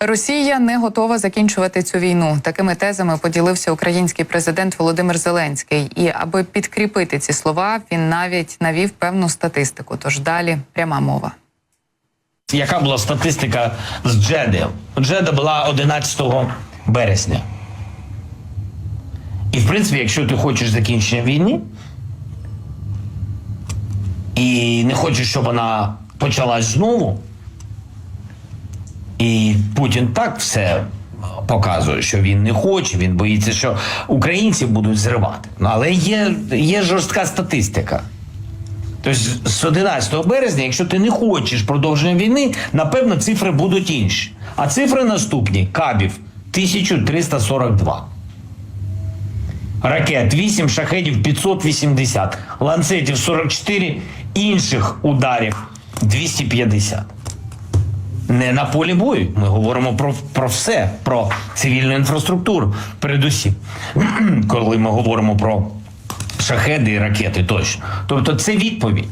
Росія не готова закінчувати цю війну. Такими тезами поділився український президент Володимир Зеленський. І аби підкріпити ці слова, він навіть навів певну статистику. Тож далі пряма мова. Яка була статистика з Джеди? Джеда була 11 березня. І в принципі, якщо ти хочеш закінчення війни і не хочеш, щоб вона почалась знову, і Путін так все показує, що він не хоче, він боїться, що українці будуть зривати. Ну, але є, є жорстка статистика. Тобто з 11 березня, якщо ти не хочеш продовження війни, напевно, цифри будуть інші. А цифри наступні: кабів 1342. Ракет 8, шахедів 580, ланцетів 44, інших ударів 250. Не на полі бою. Ми говоримо про, про все, про цивільну інфраструктуру, передусім, коли ми говоримо про шахеди і ракети точно. Тобто це відповідь.